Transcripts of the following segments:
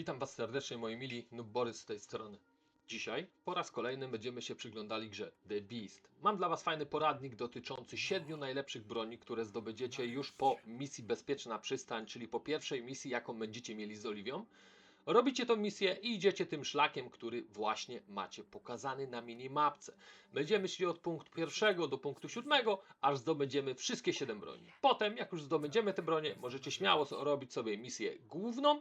Witam Was serdecznie, moi mili, Noob Borys z tej strony. Dzisiaj po raz kolejny będziemy się przyglądali grze The Beast. Mam dla Was fajny poradnik dotyczący siedmiu najlepszych broni, które zdobędziecie już po misji Bezpieczna Przystań, czyli po pierwszej misji, jaką będziecie mieli z Oliwią. Robicie tą misję i idziecie tym szlakiem, który właśnie macie pokazany na minimapce. Będziemy szli od punktu pierwszego do punktu siódmego, aż zdobędziemy wszystkie 7 broni. Potem, jak już zdobędziemy te bronie, możecie śmiało robić sobie misję główną,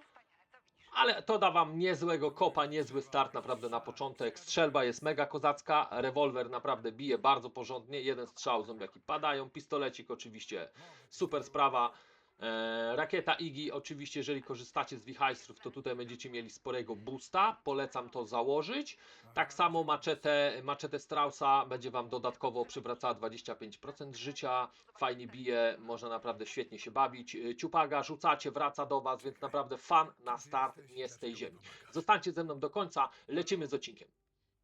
ale to da wam niezłego kopa, niezły start naprawdę na początek. Strzelba jest mega kozacka, rewolwer naprawdę bije bardzo porządnie, jeden strzał, zombiaki padają, pistolecik oczywiście super sprawa. E, rakieta Igi, oczywiście, jeżeli korzystacie z wichajstrów, to tutaj będziecie mieli sporego boosta. Polecam to założyć. Tak samo maczetę, maczetę Straussa będzie Wam dodatkowo przywracała 25% życia. Fajnie bije, można naprawdę świetnie się bawić. E, Ciupaga rzucacie, wraca do Was, więc naprawdę fan na start nie z tej ziemi. Zostańcie ze mną do końca, lecimy z odcinkiem.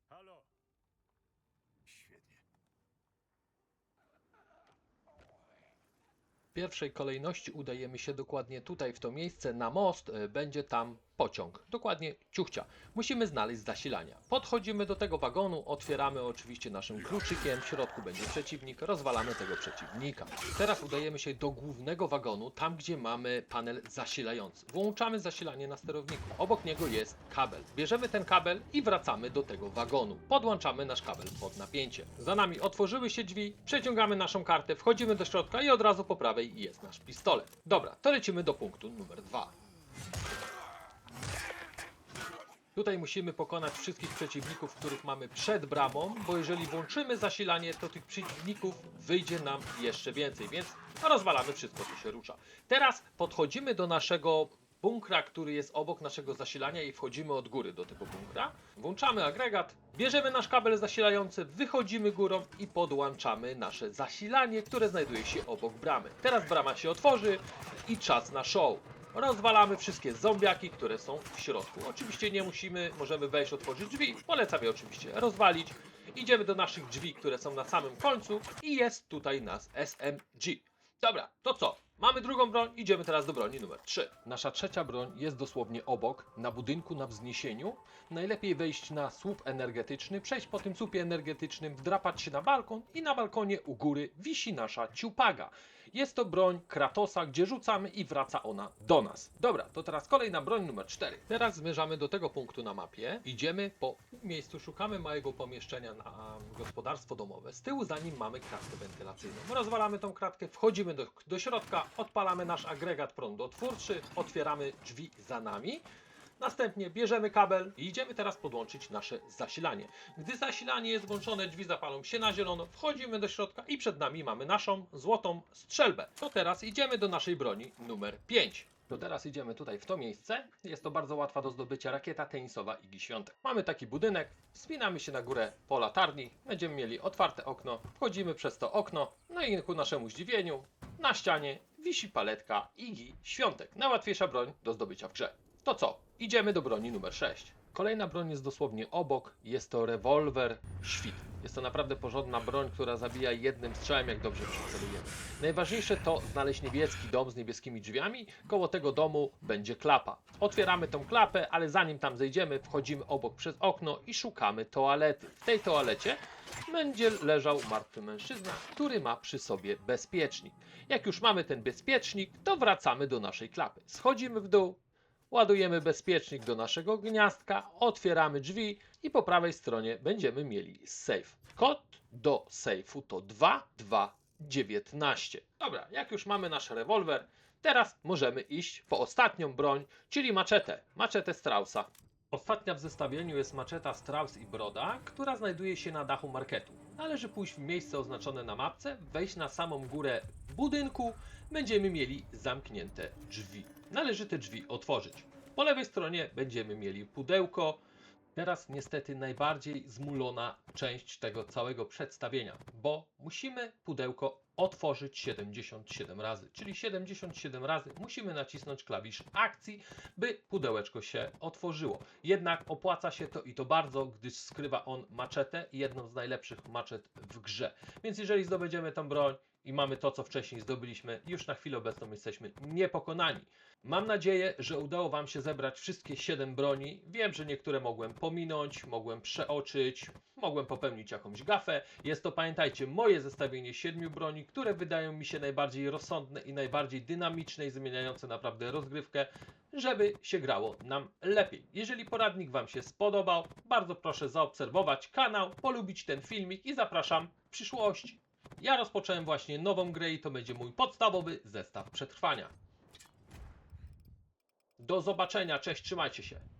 Halo? Świetnie. W pierwszej kolejności udajemy się dokładnie tutaj, w to miejsce, na most. e, Będzie tam pociąg, dokładnie ciuchcia. Musimy znaleźć zasilania. Podchodzimy do tego wagonu, otwieramy oczywiście naszym kluczykiem, w środku będzie przeciwnik, rozwalamy tego przeciwnika. Teraz udajemy się do głównego wagonu, tam gdzie mamy panel zasilający. Włączamy zasilanie na sterowniku. Obok niego jest kabel. Bierzemy ten kabel i wracamy do tego wagonu. Podłączamy nasz kabel pod napięcie. Za nami otworzyły się drzwi, przeciągamy naszą kartę, wchodzimy do środka i od razu po prawej jest nasz pistolet. Dobra, to lecimy do punktu numer dwa. Tutaj musimy pokonać wszystkich przeciwników, których mamy przed bramą, bo jeżeli włączymy zasilanie, to tych przeciwników wyjdzie nam jeszcze więcej, więc rozwalamy wszystko, co się rusza. Teraz podchodzimy do naszego bunkra, który jest obok naszego zasilania i wchodzimy od góry do tego bunkra. Włączamy agregat, bierzemy nasz kabel zasilający, wychodzimy górą i podłączamy nasze zasilanie, które znajduje się obok bramy. Teraz brama się otworzy i czas na show. Rozwalamy wszystkie zombiaki, które są w środku. Oczywiście nie musimy, możemy wejść, otworzyć drzwi. Polecam je oczywiście rozwalić. Idziemy do naszych drzwi, które są na samym końcu i jest tutaj nas SMG. Dobra, to co? Mamy drugą broń, idziemy teraz do broni numer 3. Nasza trzecia broń jest dosłownie obok, na budynku, na wzniesieniu. Najlepiej wejść na słup energetyczny, przejść po tym słupie energetycznym, wdrapać się na balkon i na balkonie u góry wisi nasza ciupaga. Jest to broń Kratosa, gdzie rzucamy i wraca ona do nas. Dobra, to teraz kolejna broń numer 4. Teraz zmierzamy do tego punktu na mapie. Idziemy po miejscu, szukamy małego pomieszczenia na gospodarstwo domowe. Z tyłu za nim mamy kratkę wentylacyjną. Rozwalamy tą kratkę, wchodzimy do, do środka, odpalamy nasz agregat prądotwórczy, otwieramy drzwi za nami. Następnie bierzemy kabel i idziemy teraz podłączyć nasze zasilanie. Gdy zasilanie jest włączone, drzwi zapalą się na zielono, wchodzimy do środka i przed nami mamy naszą złotą strzelbę. To teraz idziemy do naszej broni numer 5. To teraz idziemy tutaj w to miejsce. Jest to bardzo łatwa do zdobycia rakieta tenisowa Igi Świątek. Mamy taki budynek, wspinamy się na górę po latarni, będziemy mieli otwarte okno, wchodzimy przez to okno, no i ku naszemu zdziwieniu na ścianie wisi paletka Igi Świątek. Najłatwiejsza broń do zdobycia w grze. To co? Idziemy do broni numer 6. Kolejna broń jest dosłownie obok. Jest to rewolwer Świt. Jest to naprawdę porządna broń, która zabija jednym strzałem, jak dobrze przycelujemy. Najważniejsze to znaleźć niebieski dom z niebieskimi drzwiami. Koło tego domu będzie klapa. Otwieramy tą klapę, ale zanim tam zejdziemy, wchodzimy obok przez okno i szukamy toalety. W tej toalecie będzie leżał martwy mężczyzna, który ma przy sobie bezpiecznik. Jak już mamy ten bezpiecznik, to wracamy do naszej klapy. Schodzimy w dół, ładujemy bezpiecznik do naszego gniazdka, otwieramy drzwi i po prawej stronie będziemy mieli safe. Kod do safe'u to 2219. Dobra, jak już mamy nasz rewolwer, teraz możemy iść po ostatnią broń, czyli maczetę. Maczetę Straussa. Ostatnia w zestawieniu jest maczeta Strauss i Broda, która znajduje się na dachu marketu. Należy pójść w miejsce oznaczone na mapce, wejść na samą górę budynku, będziemy mieli zamknięte drzwi. Należy te drzwi otworzyć. Po lewej stronie będziemy mieli pudełko. Teraz niestety najbardziej zmulona część tego całego przedstawienia, bo musimy pudełko otworzyć 77 razy. Czyli 77 razy musimy nacisnąć klawisz akcji, by pudełeczko się otworzyło. Jednak opłaca się to i to bardzo, gdyż skrywa on maczetę, jedną z najlepszych maczet w grze. Więc jeżeli zdobędziemy tą broń i mamy to, co wcześniej zdobyliśmy, już na chwilę obecną jesteśmy niepokonani. Mam nadzieję, że udało Wam się zebrać wszystkie 7 broni. Wiem, że niektóre mogłem pominąć, mogłem przeoczyć, mogłem popełnić jakąś gafę. Jest to, pamiętajcie, moje zestawienie 7 broni, które wydają mi się najbardziej rozsądne i najbardziej dynamiczne i zmieniające naprawdę rozgrywkę, żeby się grało nam lepiej. Jeżeli poradnik Wam się spodobał, bardzo proszę zaobserwować kanał, polubić ten filmik i zapraszam w przyszłości. Ja rozpocząłem właśnie nową grę i to będzie mój podstawowy zestaw przetrwania. Do zobaczenia, cześć, trzymajcie się.